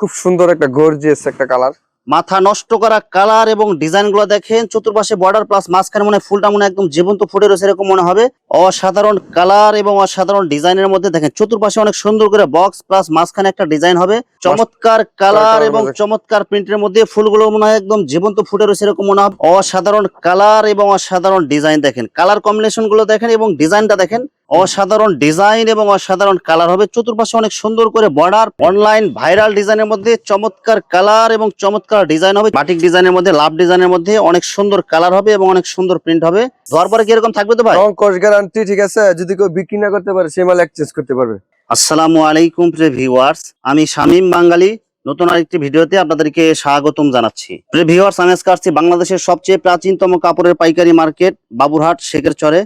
খুব সুন্দর একটা গর্জিয়াস একটা কালার মাথা নষ্ট করা কালার এবং ডিজাইনগুলো দেখেন চতুর্পাশে বর্ডার প্লাস মাঝখানে মনে ফুলটা মনে একদম জীবন্ত ফুটে রয়েছে এরকম মনে হবে। অসাধারণ কালার এবং অসাধারণ ডিজাইনের মধ্যে দেখেন চতুর্পাশে অনেক সুন্দর করে বক্স প্লাস মাঝখানে একটা ডিজাইন হবে। চমৎকার কালার এবং। চমৎকার প্রিন্টের মধ্যে ফুলগুলো মনে হয় একদম জীবন্ত ফুটে রয়েছে এরকম মনে হবে। অসাধারণ কালার এবং অসাধারণ ডিজাইন দেখেন। কালার কম্বিনেশনগুলো দেখেন এবং ডিজাইনটা দেখেন। অসাধারণ ডিজাইন এবং অসাধারণ কালার হবে। চতুর্পাশে অনেক সুন্দর করে বর্ডার অনলাইন ভাইরাল ডিজাইনের মধ্যে চমৎকার কালার এবং চমৎকার ডিজাইন হবে। বাটিক ডিজাইনের মধ্যে লাভ ডিজাইনের মধ্যে অনেক সুন্দর কালার হবে এবং অনেক সুন্দর প্রিন্ট হবে। ধোয়ার পরে কীরকম থাকবে তো ভাই? রং কস গ্যারান্টি ঠিক আছে? যদি কেউ বিক্রি না করতে পারে সে মাল এক্সচেঞ্জ করতে পারবে। আসসালামু আলাইকুম প্রিয় ভিউয়ার্স আমি শামীম বাঙালি নতুন আরেকটি ভিডিওতে আপনাদেরকে স্বাগতম জানাচ্ছি। প্রিয় ভিউয়ার্স আমি আজকে আসছি বাংলাদেশের সবচেয়ে প্রাচীনতম কাপড়ের পাইকারি মার্কেট বাবুরহাট শেখের চরে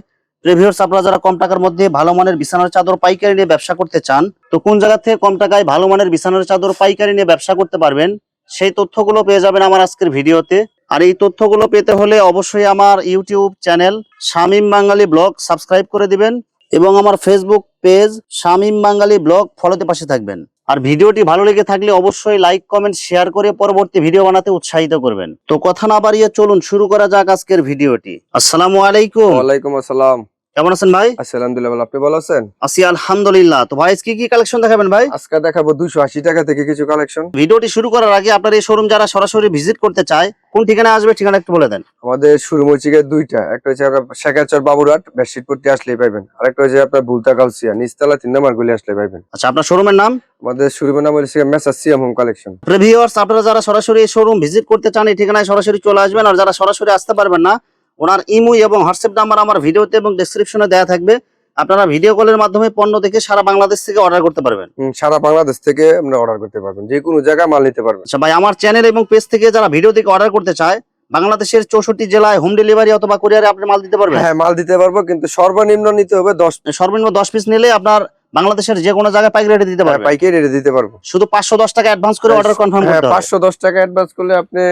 প্রিয় ভিউয়ার্স আপনারা যারা কম টাকার মধ্যে ভালো মানের বিছানার চাদর, পাইকারি নিয়ে ব্যবসা করতে চান, তো কোন জায়গা থেকে কম টাকায় ভালো মানের বিছানার চাদর, পাইকারি নিয়ে ব্যবসা করতে পারবেন, সেই তথ্যগুলো পেয়ে যাবেন আমার আজকের ভিডিওতে। আর এই তথ্যগুলো পেতে হলে অবশ্যই আমার YouTube channel Shamim Bangali blog subscribe করে দিবেন এবং আমার Facebook page Shamim Bangali blog ফলোতে পাশে থাকবেন। আর ভিডিওটি ভালো লেগে থাকলে অবশ্যই লাইক, কমেন্ট, শেয়ার করে পরবর্তী ভিডিও বানাতে উৎসাহিত করবেন। তো কথা না বাড়িয়ে চলুন, শুরু করা যাক আজকের ভিডিওটি। আসসালামু আলাইকুম। ওয়ালাইকুম আসসালাম। কেমন আছেন ভাই? আলহামদুলিল্লাহ আপনি ভালো আছেন? আসি আলহামদুলিল্লাহ। তো ভাই কি কি কালেকশন দেখাবেন ভাই? আজকে দেখাবো দুশো আশি টাকা থেকে কিছু কালেকশন ভিডিওটি শুরু করার আগে আপনার এই শোরুম যারা সরাসরি ভিজিট করতে চায় কোন ঠিকানা আসবে ঠিকানা একটু বলে দেন। আমাদের শুরু মরিচিকে দুইটা। একটা হচ্ছে শেখাচর বাবুরহাট বেডশিট পট্টি আসলেই পাইবেন। আরেকটা হচ্ছে আপনার ভুলতা কালসিয়া নিচতলা তিন নম্বর গুলি আসলে পাইবেন। আচ্ছা আপনার শোরুমের নাম? আমাদের শুরু নাম হচ্ছে messrs CM home collection previewers আপনারা যারা সরাসরি এই শোরুম ভিজিট করতে চান এই ঠিকানায় সরাসরি চলে আসবেন। আর যারা সরাসরি আসতে পারবেন না ওনার ইমো এবং হোয়াটসঅ্যাপ নাম্বার আমার ভিডিওতে এবং ডেসক্রিপশনে দেওয়া থাকবে। আপনারা ভিডিও কলের মাধ্যমে পণ্য দেখে সারা বাংলাদেশ থেকে অর্ডার করতে পারবেন। সারা বাংলাদেশ থেকে আপনি অর্ডার করতে পারবেন। যে কোনো জায়গায় মাল নিতে পারবেন। আচ্ছা ভাই আমার চ্যানেল এবং পেজ থেকে যারা ভিডিও থেকে অর্ডার করতে চায় বাংলাদেশের চৌষট্টি জেলায় হোম ডেলিভারি অথবা কুরিয়ারে আপনি মাল দিতে পারবেন? হ্যাঁ মাল দিতে পারব কিন্তু সর্বনিম্ন নিতে হবে দশ সর্বনিম্ন দশ পিস নিলে আপনার বাংলাদেশের যে কোনো জায়গায় পাইকারি রেটে দিতে হ্যাঁ, পারবেন। পাইকারি রেটে দিতে পারব। শুধু পাঁচশো দশ টাকা অ্যাডভান্স করে অর্ডার কনফার্ম হ্যাঁ করতে হবে। পাঁচশো দশ টাকা অ্যাডভান্স করলে আপনি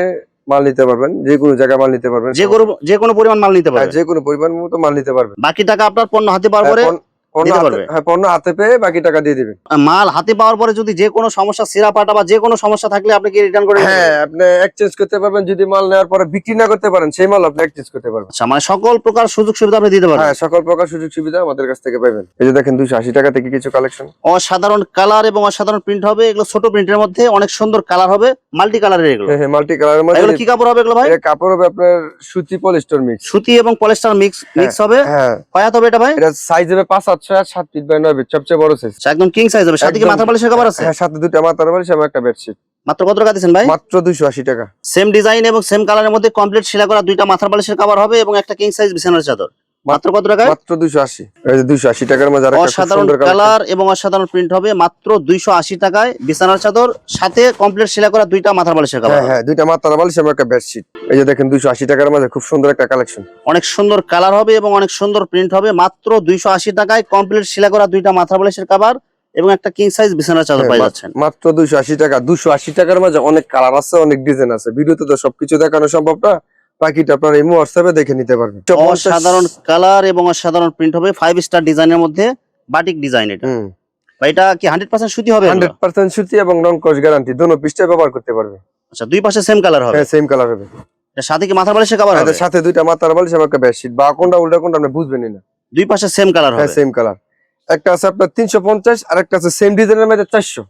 মাল নিতে পারবেন যে কোনো জায়গায় মাল নিতে পারবেন। যে কোনো যে কোনো পরিমাণ মাল নিতে হ্যাঁ, পারবেন। যে কোনো পরিমাণ মতো মাল নিতে পারবেন। বাকি টাকা আপনার পণ্য হাতে পাওয়ার পরে হ্যাঁ, পণ্য- হাতে-। হ্যাঁ পণ্য হাতে পেয়ে বাকি টাকা দিয়ে দিবেন। মাল হাতে পাওয়ার পরে যদি যে কোনো সমস্যা সিরা পাটা বা যে কোনো সমস্যা থাকলে আপনি কি রিটার্ন করে হ্যাঁ আপনি এক্সচেঞ্জ করতে পারবেন যদি মাল নেওয়ার পরে বিক্রি না করতে পারেন সেই মাল আপনি এক্সচেঞ্জ করতে পারবেন। আচ্ছা মানে সকল প্রকার সুযোগ সুবিধা আপনি দিতে পারবেন? হ্যাঁ সকল প্রকার সুযোগ সুবিধা আমাদের কাছ থেকে পাবেন। এই যে দেখেন দুইশো আশি টাকা থেকে কিছু কালেকশন অসাধারণ কালার এবং অসাধারণ প্রিন্ট হবে। এগুলো ছোট প্রিন্টের মধ্যে অনেক সুন্দর কালার হবে। মাল্টি কালারের এগুলো। হ্যাঁ মাল্টি কালারের মধ্যে এগুলো কি কাপড় হবে এগুলো ভাই? কাপড় হবে আপনার সুতি পলিস্টার মিক্স সুতি এবং পলিস্টার মিক্স মিক্স হবে। হ্যাঁ। কয়াত হবে এটা ভাই? এটা সাইজ হবে পাঁচ আট ছয় সাত ফিট বাই নয় ফিট সবচেয়ে বড় সাইজ আচ্ছা, একদম কিং সাইজ হবে। সাথে কি একদম। মাথা বালিশের কভার আছে? হ্যাঁ সাথে দুটো মাথার বালিশ এবং একটা বেডশিট মাত্র কত টাকা দিচ্ছেন ভাই? মাত্র দুইশো আশি টাকা। সেম ডিজাইন এবং সেম কালারের মধ্যে কমপ্লিট সেলা করা দুইটা মাথার বালিশের কভার হবে এবং একটা কিং সাইজ বিছানার চাদর। মাত্র কত টাকায়? মাত্র দুইশো আশি। এই যে দুইশো আশি টাকার মধ্যে খুব অসাধারণ। কালার এবং অসাধারণ প্রিন্ট হবে মাত্র দুইশো আশি টাকায়। বিছানার চাদর সাথে কমপ্লিট সেলা করা দুইটা মাথার বালিশের কভার হ্যাঁ হ্যাঁ দুইটা মাথার বালিশ এবং একটা বেডশিট এই যে দেখেন দুইশো আশি টাকার মধ্যে খুব সুন্দর একটা কালেকশন অনেক সুন্দর কালার হবে এবং অনেক সুন্দর প্রিন্ট হবে। মাত্র দুইশো আশি টাকায় কমপ্লিট সেলা করা দুইটা মাথার বালিশের কভার এবং একটা কিং সাইজ বিছানার চাদর হ্যাঁ, পাই যাচ্ছেন মাত্র দুইশো আশি টাকা। দুশো আশি টাকার মাঝে অনেক কালার আছে অনেক ডিজাইন আছে। ভিডিওতে তো সবকিছু দেখানো সম্ভব না। বাকিটা আপনার এই হোয়াটসঅ্যাপে দেখে নিতে পারবেন। অসাধারণ কালার এবং অসাধারণ প্রিন্ট হবে। ফাইভ স্টার ডিজাইনের মধ্যে বাটিক ডিজাইন এটা। এটা কি হান্ড্রেড পার্সেন্ট সুতি হবে? হান্ড্রেড পার্সেন্ট সুতি এবং নন কস গ্যারান্টি দোনো পিসটা ব্যবহার করতে পারবে। আচ্ছা দুই পাশে সেম কালার হবে। হ্যাঁ সেম কালার হবে। সাথে কি মাথার বালিশের কভার হবে? সাথে দুইটা মাথার বালিশ এবং একটা বেডশিট বা কোনটা উল্টা কোনটা আপনি বুঝবেনই না। দুই পাশে সেম কালার হ্যাঁ সেম কালার একটা আছে আপনার তিনশো পঞ্চাশ আর একটা আছে সেম ডিজাইনের মধ্যে চারশো।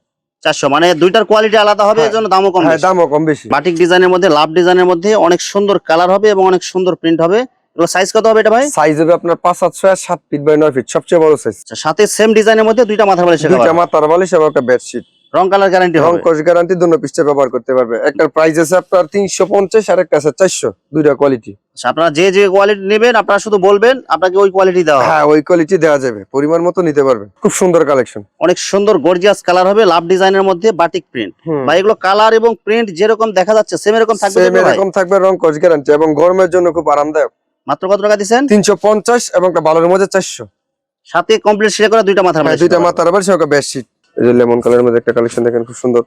চারশো। মানে দুইটার কোয়ালিটি আলাদা হবে হ্যাঁ। এজন্য দামও কম হ্যাঁ দামও কম বেশি। বাটিক ডিজাইনের মধ্যে লাভ ডিজাইনের মধ্যে অনেক সুন্দর কালার হবে এবং অনেক সুন্দর প্রিন্ট হবে। এগুলো সাইজ কত হবে এটা ভাই? সাইজ হবে আপনার পাঁচ সাত ছয় সাত ফিট বাই নয় ফিট সবচেয়ে বড় সাইজ আচ্ছা, সাথে সেম ডিজাইনের মধ্যে দুইটা মাথার বালিশ দুইটা মাথার বালিশ এবং একটা বেডশিট রং কালার গ্যারান্টি রং কস গ্যারান্টি দুটো পিসটা ব্যবহার করতে পারবে। একটা প্রাইস আছে আপনার তিনশো পঞ্চাশ আর একটা আছে চারশো দুইটা কোয়ালিটি আচ্ছা, আপনারা যে যে কোয়ালিটি নেবেন আপনারা শুধু বলবেন আপনাকে ওই কোয়ালিটি দেওয়া হ্যাঁ ওই কোয়ালিটি দেওয়া যাবে। পরিমাণ মতো নিতে পারবে। খুব সুন্দর কালেকশন অনেক সুন্দর গর্জিয়াস কালার হবে লাভ ডিজাইনের মধ্যে বাটিক প্রিন্ট বা এগুলো কালার এবং প্রিন্ট যেরকম দেখা যাচ্ছে সেম এরকম থাকবে সেম এরকম থাকবে রং কস গ্যারান্টি এবং গরমের জন্য খুব আরামদায়ক। মাত্র কত টাকা তিনশো পঞ্চাশ এবং একটা ভালোর মধ্যে চারশো। সাথে কমপ্লিট সেরে করা দুইটা মাথার হ্যাঁ দুইটা মাথার এবং একটা বেডশিট এই যে লেমন কালারের মধ্যে একটা কালেকশন দেখেন খুব সুন্দর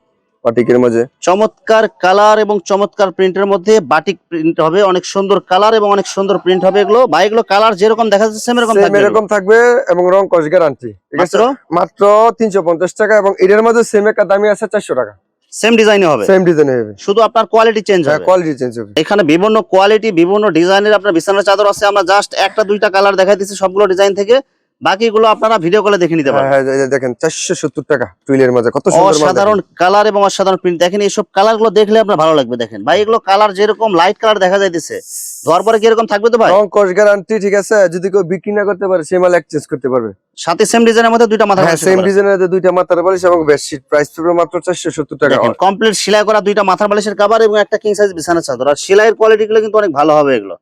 পাটিকের মাঝে। চমৎকার কালার এবং চমৎকার প্রিন্টের মধ্যে বাটিক প্রিন্ট হবে অনেক সুন্দর কালার এবং অনেক সুন্দর প্রিন্ট হবে এগুলো। বা এগুলো কালার যেরকম দেখা যাচ্ছে সেম এরকম থাকবে এরকম থাকবে এবং রং কস গ্যারান্টি ঠিক আছে? মাত্র? মাত্র তিনশো পঞ্চাশ টাকা এবং এটার মধ্যে সেম একটা দামি আছে চারশো টাকা। সেম ডিজাইনে হবে? সেম ডিজাইনে হবে। শুধু আপনার কোয়ালিটি চেঞ্জ হ্যাঁ হবে। কোয়ালিটি চেঞ্জ হবে। এখানে বিভিন্ন কোয়ালিটি বিভিন্ন ডিজাইনের আপনার বিছানার চাদর আছে আমরা জাস্ট একটা দুইটা কালার দেখাই দিচ্ছি সবগুলো ডিজাইন থেকে। বাকিগুলো আপনারা ভিডিও কলে দেখে নিতে হ্যাঁ পারবেন হ্যাঁ দেখেন চারশো সত্তর টাকা টুইলের মাঝে কত অসাধারণ কালার এবং অসাধারণ প্রিন্ট দেখেন এইসব কালারগুলো দেখলে আপনার ভালো লাগবে দেখেন। ভাই এগুলো কালার যেরকম লাইট কালার দেখা যাইতেছে ধোয়ার পরে কীরকম থাকবে তো ভাই? রং কস গ্যারান্টি ঠিক আছে? যদি কেউ বিক্রি না করতে পারে সে মাল এক্সচেঞ্জ করতে পারবে। সাথে সেম ডিজাইনের মধ্যে দুইটা মাথা হ্যাঁ সেম ডিজাইনের দুইটা মাথার বালিশ এবং বেডশিট প্রাইস পড়বে মাত্র চারশো সত্তর টাকা। দেখেন কমপ্লিট সেলাই করা দুইটা মাথার বালিশের কভার এবং একটা কিং সাইজ বিছানার চাদর। আর সেলাইয়ের কোয়ালিটি গুলো কিন্তু অনেক ভালো হবে এগুলো।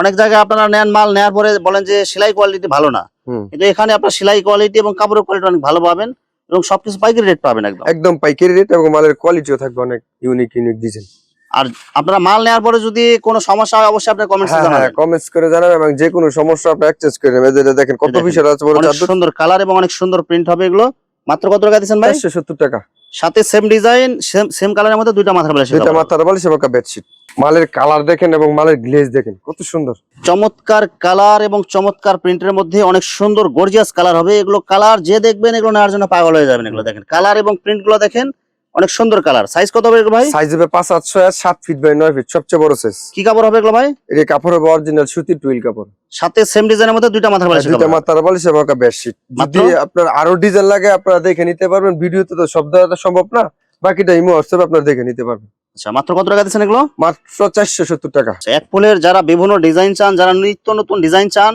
অনেক জায়গায় আপনারা নেন মাল নেওয়ার পরে বলেন যে সেলাই কোয়ালিটি ভালো না। কিন্তু এখানে আপনার সেলাই কোয়ালিটি এবং কাপড়ের কোয়ালিটি অনেক ভালো পাবেন এবং সবকিছু পাইকারি রেট পাবেন একদম। একদম পাইকারি রেট এবং মালের কোয়ালিটিও থাকবে অনেক ইউনিক ইউনিক ডিজাইন আর আপনারা মাল নেওয়ার পরে যদি কোনো সমস্যা হয় অবশ্যই আপনি কমেন্টস জানাবেন হ্যাঁ কমেন্টস করে জানাবেন এবং যে কোনো সমস্যা আপনি এক্সচেঞ্জ করে নেবেন। এই দেখেন কত বিশাল আছে বড় চাদর সুন্দর কালার এবং অনেক সুন্দর প্রিন্ট হবে এগুলো। মাত্র কত টাকা দিবেন ভাই? চারশো সত্তর টাকা। সাথে সেম ডিজাইন সেম সেম কালারের মধ্যে দুইটা মাথার বালিশ দুইটা মাথার বালিশ এবং বেডশিট মালের কালার দেখেন এবং মালের গ্লেজ দেখেন কত সুন্দর। চমৎকার কালার এবং চমৎকার প্রিন্টের মধ্যে অনেক সুন্দর গর্জিয়াস কালার হবে। এগুলো কালার যে দেখবেন এগুলো নেওয়ার জন্য পাগল হয়ে যাবেন এগুলো দেখেন। কালার এবং প্রিন্টগুলো দেখেন অনেক সুন্দর কালার। সাইজ কত হবে ভাই? সাইজ হবে পাঁচ আটশো ছয় আর সাত ফিট বাই নয় ফিট সবচেয়ে বড় সাইজ কি কাপড় হবে এগুলো ভাই? এটা কাপড় হবে অরিজিনাল সুতির টুইল কাপড়। সাথে সেম ডিজাইনের মধ্যে দুইটা মাথার বালিশ দুইটা মাথার বালিশ এবং একটা বেডশিট যদি আপনার আরও ডিজাইন লাগে আপনারা দেখে নিতে পারবেন। ভিডিওতে তো সব দেওয়া সম্ভব না। বাকিটা ইমো হোয়াটসঅ্যাপ আপনারা দেখে নিতে পারবেন। আচ্ছা মাত্র কত টাকা দিচ্ছেন এগুলো? মাত্র চারশো সত্তর টাকা। আচ্ছা, এক ফুলের যারা বিভিন্ন ডিজাইন চান যারা নিত্য নতুন ডিজাইন চান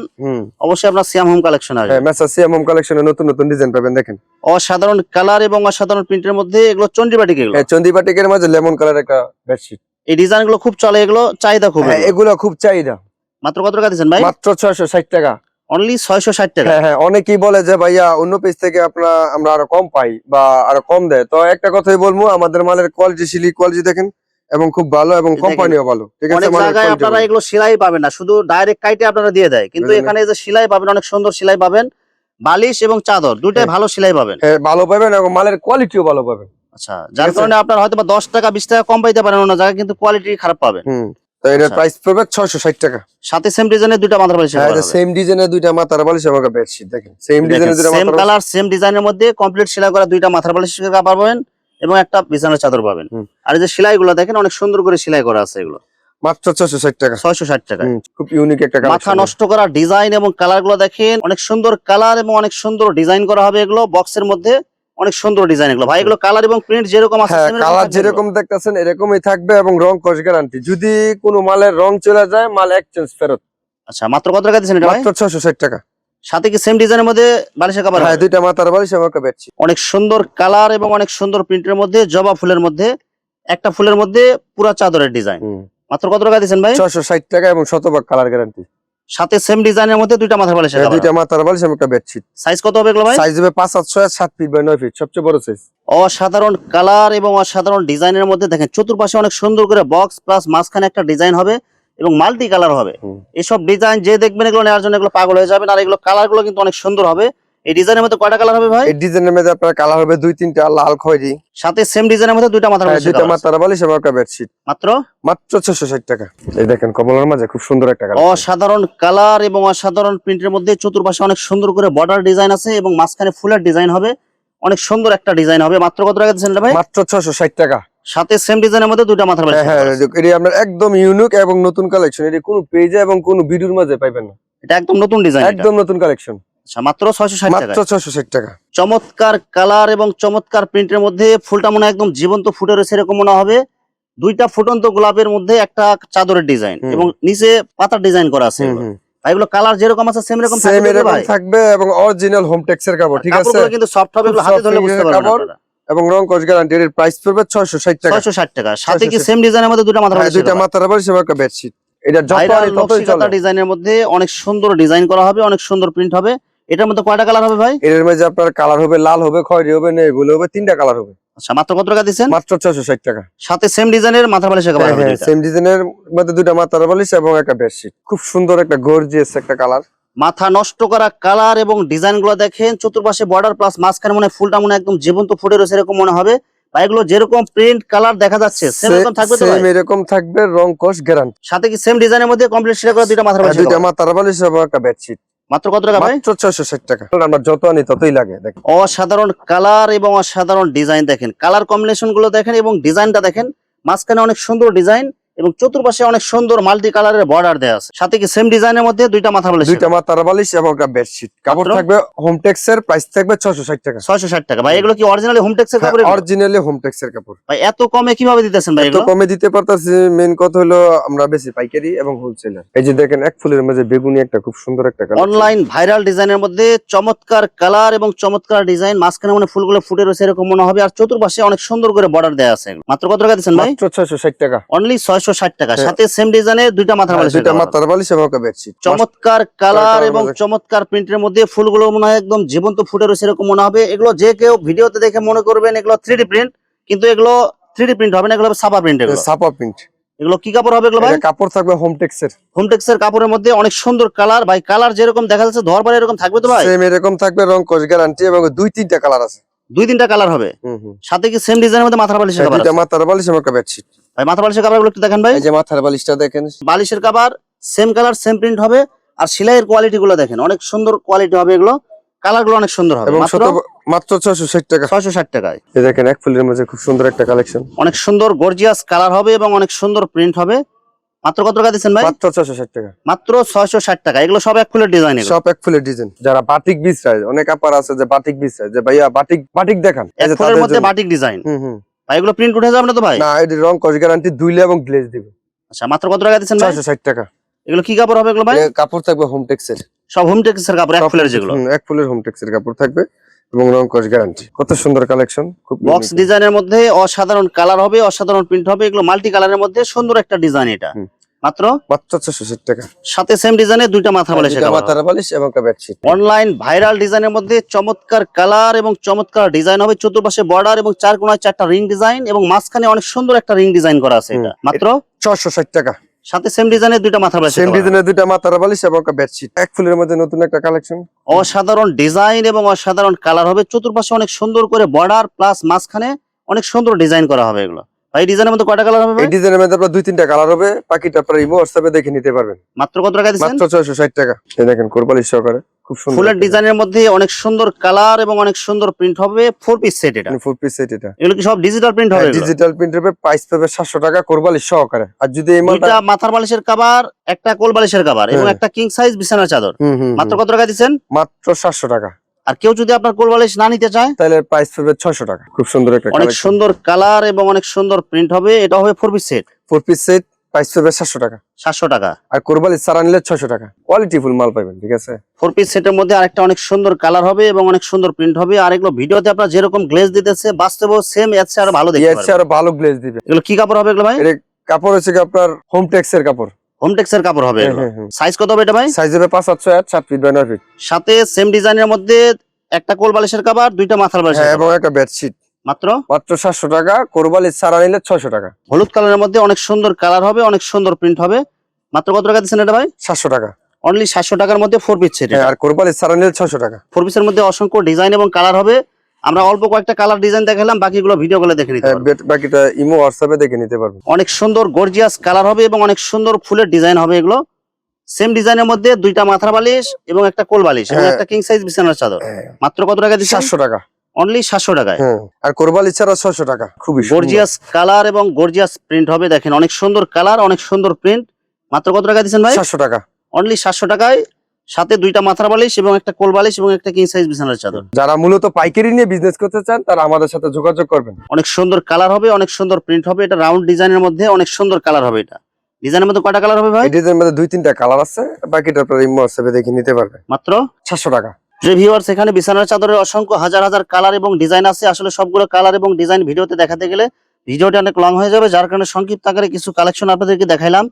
অবশ্যই আপনার সিয়াম হোম কালেকশন আসবে। মেসা হোম কালেকশনে নতুন নতুন ডিজাইন পাবেন দেখেন। অসাধারণ কালার এবং অসাধারণ প্রিন্টের মধ্যে এগুলো চন্ডিবাটিক এগুলো। হ্যাঁ চন্দিবাটিকের মাঝে লেমন কালার একটা বেডশিট। এই ডিজাইনগুলো খুব চলে এগুলো চাহিদা খুব হ্যাঁ এগুলো। এগুলো খুব চাহিদা। মাত্র কত টাকা দিচ্ছেন ভাই? মাত্র ছয়শো ষাট টাকা। অনলি ছয়শো ষাট টাকা। হ্যাঁ হ্যাঁ অনেকেই বলে যে ভাইয়া অন্য পেজ থেকে আপনার আমরা আরও কম পাই বা আরও কম দেয়। তো একটা কথাই বলব আমাদের মালের কোয়ালিটি সিলি কোয়ালিটি দেখেন এবং খুব ভালো এবং কোম্পানিও ভালো। ঠিক আছে অনেক জায়গায় আপনারা এগুলো সেলাই পাবেন না শুধু ডাইরেক্ট কাইটে আপনারা দিয়ে দেয়। কিন্তু এখানে যে সেলাই পাবেন অনেক সুন্দর সেলাই পাবেন বালিশ এবং চাদর দুইটাই হ্যাঁ। ভালো সেলাই পাবেন। হ্যাঁ ভালো পাবেন এবং মালের কোয়ালিটিও ভালো পাবেন। আচ্ছা যার কারণে আপনার হয়তো বা দশ টাকা বিশ টাকা কম পাইতে পারেন অন্য জায়গায় কিন্তু কোয়ালিটি খারাপ পাবেন। তো এটার আচ্ছা। প্রাইস পড়বে টাকা। সাথে সেম ডিজাইনের দুইটা মাথার বালিশ হ্যাঁ সেম ডিজাইনের দুইটা মাথার বালিশ বেডশিট দেখেন। সেম ডিজাইনের দুইটা সেম মাথার বালিশ। কালার সেম ডিজাইনের মধ্যে কমপ্লিট সেলাই করা দুইটা মাথার বালিশ পাবেন এবং একটা বিছানার চাদর পাবেন। আর এই যে দেখেন অনেক সুন্দর করে সেলাই করা আছে এগুলো। মাত্র ছয়শো ষাট টাকা। ছয়শো ষাট টাকা। খুব ইউনিক একটা মাথা নষ্ট করা ডিজাইন এবং কালারগুলো দেখেন অনেক সুন্দর কালার এবং অনেক সুন্দর ডিজাইন করা হবে এগুলো। বক্সের মধ্যে অনেক সুন্দর ডিজাইন এগুলো। ভাই এগুলো কালার এবং প্রিন্ট যেরকম আছে হ্যাঁ কালার যেরকম দেখতেছেন এরকমই থাকবে এবং রং কস গ্যারান্টি যদি কোনো মালের রং চলে যায় মাল এক্সচেঞ্জ ফেরত। আচ্ছা মাত্র কত টাকা দিচ্ছেন এটা ভাই? মাত্র ছয়শো ষাট টাকা। সাথে কি সেম ডিজাইনের মধ্যে বালিশের কাপড় হ্যাঁ দুইটা মাথার বালিশ এবং একটা বেডশিট অনেক সুন্দর কালার এবং অনেক সুন্দর প্রিন্টের মধ্যে জবা ফুলের মধ্যে একটা ফুলের মধ্যে পুরা চাদরের ডিজাইন মাত্র কত টাকা দিচ্ছেন ভাই? ছয়শো ষাট টাকা এবং শতভাগ কালার গ্যারান্টি সাথে সেম ডিজাইনের মধ্যে দুইটা মাথার বালিশ দুইটা মাথার বালিশ এবং একটা বেডশিট সাইজ কত হবে এগুলো ভাই? সাইজ হবে পাঁচ সাত ছয় সাত ফিট বাই 9 ফিট সবচেয়ে বড় সাইজ অসাধারণ কালার এবং অসাধারণ ডিজাইনের মধ্যে দেখেন চতুর্পাশে অনেক সুন্দর করে বক্স প্লাস মাঝখানে একটা ডিজাইন হবে এবং মাল্টি কালার হবে এসব ডিজাইন যে দেখবেন এগুলো নেওয়ার জন্য এগুলো পাগল হয়ে যাবেন আর এগুলো কালারগুলো কিন্তু অনেক সুন্দর হবে। এই ডিজাইনের মধ্যে কয়টা কালার হবে ভাই? এই ডিজাইনের মধ্যে আপনার কালার হবে দুই তিনটা লাল খয়েরি। সাথে সেম ডিজাইনের মধ্যে দুইটা মাথার হ্যাঁ, বালিশের দুইটা। মাথার বালিশ এবং একটা বেডশিট মাত্র? মাত্র ছশো ষাট টাকা। এই দেখেন কমলার মাঝে খুব সুন্দর একটা কালার অসাধারণ কালার এবং অসাধারণ প্রিন্টের মধ্যে চতুর্পাশে অনেক সুন্দর করে বর্ডার ডিজাইন আছে এবং মাঝখানে ফুলের ডিজাইন হবে। অনেক সুন্দর একটা ডিজাইন হবে। মাত্র কত টাকা দিচ্ছেন ভাই? মাত্র ছশো ষাট টাকা। সাথে সেম ডিজাইনের মধ্যে দুইটা মাথার বালিশ হ্যাঁ হ্যাঁ এটি আপনার একদম ইউনিক এবং নতুন কালেকশন এটি কোনো পেজে এবং কোনো ভিডিওর মাঝে পাইবেন না। এটা একদম নতুন ডিজাইন একদম নতুন কালেকশন আচ্ছা মাত্র ছয়শো ষাট টাকা মাত্র ছশো ষাট টাকা। চমৎকার কালার এবং চমৎকার প্রিন্টের মধ্যে ফুলটা মনে একদম জীবন্ত ফুটে রয়েছে এরকম মনে হবে। দুইটা ফুটন্ত গোলাপের মধ্যে একটা চাদরের ডিজাইন এবং নিচে পাতার ডিজাইন করা আছে এগুলো। কালার যেরকম আছে সেম এরকম সেম থাকবে এরকম থাকবে এবং অরিজিনাল হোম টেক্সের কাপড় ঠিক আছে? কিন্তু সফট হবে হাতে ধরলে বুঝতে পারবেন এবং রং কস গ্যারান্টি এর প্রাইস পড়বে ছয়শো ষাট টাকা। ছয়শো ষাট টাকা। সাথে কি সেম ডিজাইনের মধ্যে দুটো মাথা মাথার বালিশ এবং একটা বেডশিট এটা যত ততই চলে। ডিজাইনের মধ্যে অনেক সুন্দর ডিজাইন করা হবে অনেক সুন্দর প্রিন্ট হবে। এটার মধ্যে কয়টা কালার হবে ভাই? এর মধ্যে আপনার কালার হবে লাল হবে খয়েরি হবে নেভুল হবে তিনটা কালার হবে। আচ্ছা মাত্র কত টাকা দিচ্ছেন? মাত্র ছয়শো ষাট টাকা। সাথে সেম ডিজাইনের মাথা বালিশের কাপড় হবে দুইটা। সেম ডিজাইনের মধ্যে দুইটা মাথার বালিশ এবং একটা বেডশিট খুব সুন্দর একটা গর্জিয়াস একটা কালার মাথা নষ্ট করা কালার এবং ডিজাইনগুলো দেখেন চতুর্পাশে বর্ডার প্লাস মাঝখানে মনে হয় ফুলটা মনে একদম জীবন্ত ফুটে রয়েছে এরকম মনে হবে। বা এগুলো যেরকম প্রিন্ট কালার দেখা যাচ্ছে সেম এরকম থাকবে তো ভাই? সেম এরকম থাকবে রং কস গ্যারান্টি সাথে কি সেম ডিজাইনের মধ্যে কমপ্লিট সেটা করে দুইটা মাথার বালিশের দুইটা কাপড়? মাথার বালিশ এবং একটা বেডশিট মাত্র কত টাকা ভাই? ছয়শো ষাট টাকা। আমরা যত আনি ততই লাগে দেখেন অসাধারণ কালার এবং অসাধারণ ডিজাইন দেখেন। কালার কম্বিনেশনগুলো দেখেন এবং ডিজাইনটা দেখেন। মাঝখানে অনেক সুন্দর ডিজাইন। এবং চতুর্পাশে অনেক সুন্দর মাল্টি কালারের বর্ডার দেওয়া আছে। সাথে কি সেম ডিজাইনের মধ্যে দুইটা মাথা বালিশ দুইটা মাথার বালিশ এবং একটা বেডশিট কাপড়? থাকবে হোমটেক্স এর প্রাইস থাকবে ছয়শো ষাট টাকা। ছয়শো ষাট টাকা। ভাই এগুলো কি অরিজিনালি হোমটেক্সের কাপড় এগুলো? অরিজিনালি হোমটেক্স এর কাপড়। ভাই এত কমে কীভাবে দিতেছেন ভাই এত কমে দিতে পারতাছি মেন কথা হলো আমরা বেশি পাইকারি এবং হোলসেলার এই যে দেখেন এক ফুলের মাঝে বেগুনি একটা খুব সুন্দর একটা কালার অনলাইন ভাইরাল ডিজাইনের মধ্যে চমৎকার কালার এবং চমৎকার ডিজাইন মাঝখানে মানে ফুলগুলো ফুটে রয়েছে এরকম মনে হবে। আর চতুর্পাশে অনেক সুন্দর করে বর্ডার দেওয়া আছে মাত্র কত টাকা দিচ্ছেন ভাই? মাত্র ছয়শো ষাট টাকা। অনলি ছয়শো ষাট টাকা। হ্যাঁ। সাথে সেম ডিজাইনে দুইটা মাথা বালিশ দুইটা মাথার বালিশ এবং বেডশিট চমৎকার কালার এবং চমৎকার প্রিন্টের মধ্যে ফুলগুলো মনে হয় একদম জীবন্ত ফুটে রয়েছে এরকম মনে হবে। এগুলো যে কেউ ভিডিওতে দেখে মনে করবেন এগুলো থ্রি প্রিন্ট কিন্তু এগুলো থ্রি প্রিন্ট হবে না এগুলো সাপা প্রিন্ট এগুলো। সাপা প্রিন্ট এগুলো কি কাপড় হবে এগুলো ভাই? কাপড় থাকবে হোমটেক্স এর হোমটেক্স এর কাপড়ের মধ্যে অনেক সুন্দর কালার ভাই কালার যেরকম দেখা যাচ্ছে ধর এরকম থাকবে তো ভাই? সেম এরকম থাকবে রং কোচ গ্যারান্টি এবং দুই তিনটা কালার আছে। দুই তিনটা কালার হবে। সাথে কি সেম ডিজাইনের মধ্যে মাথার বালিশের কাপড় দুইটা মাথার বালিশ এবং একটা বেডশিট ভাই মাথা বালিশের কাপড়গুলো একটু দেখেন ভাই। এই যে মাথার বালিশটা দেখেন। বালিশের কাপড় সেম কালার সেম প্রিন্ট হবে। আর সেলাইয়ের কোয়ালিটি গুলো দেখেন অনেক সুন্দর কোয়ালিটি হবে এগুলো। কালারগুলো অনেক সুন্দর হবে। মাত্র ছয়শো ষাট টাকা। ছয়শো ষাট টাকায়। এই দেখেন এক ফুলের মধ্যে খুব সুন্দর একটা কালেকশন অনেক সুন্দর গর্জিয়াস কালার হবে এবং অনেক সুন্দর প্রিন্ট হবে। মাত্র কত টাকা দিচ্ছেন ভাই? মাত্র ছয়শো ষাট টাকা। মাত্র ছয়শো ষাট টাকা। এগুলো সব এক ফুলের ডিজাইন সব এক ফুলের ডিজাইন যারা বাটিক বিছরায় অনেক আপার আছে যে বাটিক বিছরায় যে ভাইয়া বাটিক বাটিক দেখান। এক ফুলের মধ্যে বাটিক ডিজাইন হুম হুম। ভাই এগুলো প্রিন্ট উঠে যাবে না তো ভাই? না এটি রং কস গ্যারান্টি দুইলে এবং গ্লেজ দিবে। আচ্ছা মাত্র কত টাকা দিচ্ছেন ভাই? ছয়শো ষাট টাকা। এগুলো কি কাপড় হবে এগুলো ভাই? কাপড় থাকবে হোমটেক্স এর সব হোম টেক্সের কাপড় এক ফুলের যেগুলো। এক ফুলের হোমটেক্স এর কাপড় থাকবে। এবং রং কস গ্যারান্টি কত সুন্দর কালেকশন খুব বক্স। ডিজাইনের মধ্যে অসাধারণ কালার হবে অসাধারণ প্রিন্ট হবে এগুলো মাল্টি কালারের মধ্যে সুন্দর একটা ডিজাইন এটা। মাত্র মাত্র ছয়শো ষাট টাকা। সাথে সেম ডিজাইনের দুইটা মাথা দুইটা কাপড় মাথার বালিশ এবং বেডশিট অনলাইন ভাইরাল ডিজাইনের মধ্যে চমৎকার কালার এবং চমৎকার ডিজাইন হবে। চতুর্পাশে বর্ডার এবং চার কোনায় চারটা রিং ডিজাইন এবং মাঝখানে অনেক সুন্দর একটা রিং ডিজাইন করা আছে এটা। মাত্র ছয়শো ষাট টাকা। সাথে সেম ডিজাইনের দুইটা মাথার বালিশ সেম ডিজাইনের দুইটা মাথার বালিশ এবং একটা বেডশিট এক ফুলের মধ্যে নতুন একটা কালেকশন অসাধারণ ডিজাইন এবং অসাধারণ কালার হবে। চতুর্পাশে অনেক সুন্দর করে বর্ডার প্লাস মাঝখানে অনেক সুন্দর ডিজাইন করা হবে এগুলো। ভাই ডিজাইনের মধ্যে কয়টা কালার হবে এই ডিজাইনের মধ্যে আপনার দুই তিনটা কালার হবে। বাকিটা আপনার ইমো হোয়াটসঅ্যাপে দেখে নিতে পারবেন। মাত্র কত টাকা দিচ্ছেন? মাত্র টাকা। এই দেখেন কোরবালি সহকারে। খুব সুন্দর ফুলের ডিজাইনের মধ্যে অনেক সুন্দর কালার এবং অনেক সুন্দর প্রিন্ট হবে ফোর পিস সেট এটা। ফুল পিস সেট এটা। এগুলো কি সব ডিজিটাল প্রিন্ট হবে ডিজিটাল প্রিন্ট হবে প্রাইস পাবে টাকা কোরবালি সহকারে। আর যদি এই মালটা মাথার বালিশের কাবার একটা কোল বালিশের কাবার এবং হ্যাঁ। একটা কিং সাইজ বিছানার চাদর। মাত্র কত টাকা দিচ্ছেন? মাত্র সাতশো টাকা। আর কেউ যদি আপনার কোল বালিশ না নিতে চায় তাহলে প্রাইস পাবে ছয়শো টাকা। খুব সুন্দর একটা অনেক সুন্দর কালার এবং অনেক সুন্দর প্রিন্ট হবে। এটা হবে four piece set four piece set price পাবে সাতশো টাকা। সাতশো টাকা। আর কোরবালি সারা নিলে ছয়শো টাকা। কোয়ালিটি ফুল মাল পাবেন ঠিক আছে? ফোর পিস সেটের মধ্যে আরেকটা অনেক সুন্দর কালার হবে এবং অনেক সুন্দর প্রিন্ট হবে। আর এগুলো ভিডিওতে আপনার যেরকম গ্লেজ দিতেছে বাস্তবেও সেম এর চেয়ে আরও ভালো দেখতে এর পারবেন। চেয়ে আরও ভালো গ্লেজ দিবে। এগুলো কি কাপড় হবে এগুলো ভাই? এর কাপড় হচ্ছে আপনার হোম টেক্স এর কাপড়। হোম টেক্সের কাপড় হবে হ্যাঁ, এগুলো। হ্যাঁ, হ্যাঁ। সাইজ কত হবে এটা ভাই? সাইজ হবে পাঁচ সাতশো আট সাত ফিট বাই নয় ফিট সাথে সেম ডিজাইনের মধ্যে একটা কোল বালিশের কাবার দুইটা মাথার বালিশের হ্যাঁ এবং একটা বেডশিট মাত্র? মাত্র সাতশো টাকা কোরবালি সারা নিলে ছয়শো টাকা। হলুদ কালারের মধ্যে অনেক সুন্দর কালার হবে অনেক সুন্দর প্রিন্ট হবে। মাত্র কত টাকা দিচ্ছেন এটা ভাই? সাতশো টাকা। অনলি সাতশো টাকার মধ্যে ফোর পিস সেট হ্যাঁ আর কোরবালি সারা নিলে ছয়শো টাকা। ফোর পিসের মধ্যে অসংখ্য ডিজাইন এবং কালার হবে। আমরা অল্প কয়েকটা কালার ডিজাইন দেখালাম বাকিগুলো ভিডিও গুলো দেখে নিতে হ্যাঁ বাকিটা ইমো হোয়াটসঅ্যাপে দেখে নিতে পারবেন অনেক সুন্দর গর্জিয়াস কালার হবে এবং অনেক সুন্দর ফুলের ডিজাইন হবে এগুলো। সেম ডিজাইনের মধ্যে দুইটা মাথার বালিশ এবং একটা কোল বালিশ এবং হ্যাঁ। একটা কিং সাইজ বিছানার চাদর। হ্যাঁ। মাত্র কত টাকা দিচ্ছেন? সাতশো টাকা। অনলি সাতশো টাকায়। হ্যাঁ আর কোরবালি ছাড়া ছয়শো টাকা। খুবই সুন্দর। গর্জিয়াস কালার এবং গর্জিয়াস প্রিন্ট হবে দেখেন। অনেক সুন্দর কালার অনেক সুন্দর প্রিন্ট মাত্র কত টাকা দিচ্ছেন ভাই? সাতশো টাকা। অনলি সাতশো টাকায়। সাথে দুইটা মাথার বালিশ এবং একটা কোল বালিশ এবং একটা কিং সাইজ বিছানার চাদর। যারা মূলত পাইকারি নিয়ে বিজনেস করতে চান তারা আমাদের সাথে যোগাযোগ করবেন। অনেক সুন্দর কালার হবে অনেক সুন্দর প্রিন্ট হবে এটা রাউন্ড ডিজাইনের মধ্যে অনেক সুন্দর কালার হবে এটা। ডিজাইনের মধ্যে কয়টা কালার হবে ভাই? ডিজাইনের মধ্যে দুই তিনটা কালার আছে বাকিটা আপনার ইমো হোয়াটসঅ্যাপে দেখে নিতে পারবেন। মাত্র? সাতশো টাকা। যে ভিউয়ার্স এখানে বিছানার চাদরের অসংখ্য হাজার হাজার কালার এবং ডিজাইন আছে আসলে সবগুলো কালার এবং ডিজাইন ভিডিওতে দেখাতে গেলে ভিডিওটা অনেক লং হয়ে যাবে। যার কারণে সংক্ষিপ্ত আকারে কিছু কালেকশন আপনাদেরকে দেখাইলাম।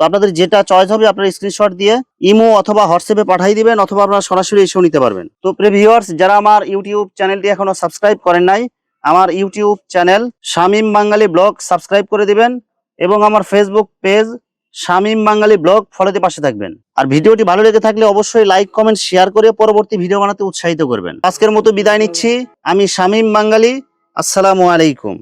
তো আপনাদের যেটা চয়েস হবে আপনারা স্ক্রিনশট দিয়ে ইমো অথবা হোয়াটসঅ্যাপে পাঠিয়ে দিবেন অথবা আপনারা সরাসরি এসেও নিতে পারবেন। তো প্রিয় ভিউয়ার্স যারা আমার ইউটিউব চ্যানেলটি এখনও সাবস্ক্রাইব করেন নাই, আমার YouTube channel Shamim Bangali vlog subscribe করে দিবেন এবং আমার Facebook page Shamim Bangali vlog ফলোতে পাশে থাকবেন। আর ভিডিওটি ভালো লেগে থাকলে অবশ্যই লাইক কমেন্ট শেয়ার করে পরবর্তী ভিডিও বানাতে উৎসাহিত করবেন। আজকের মতো বিদায় নিচ্ছি। আমি শামিম বাঙালি, আসসালামু আলাইকুম।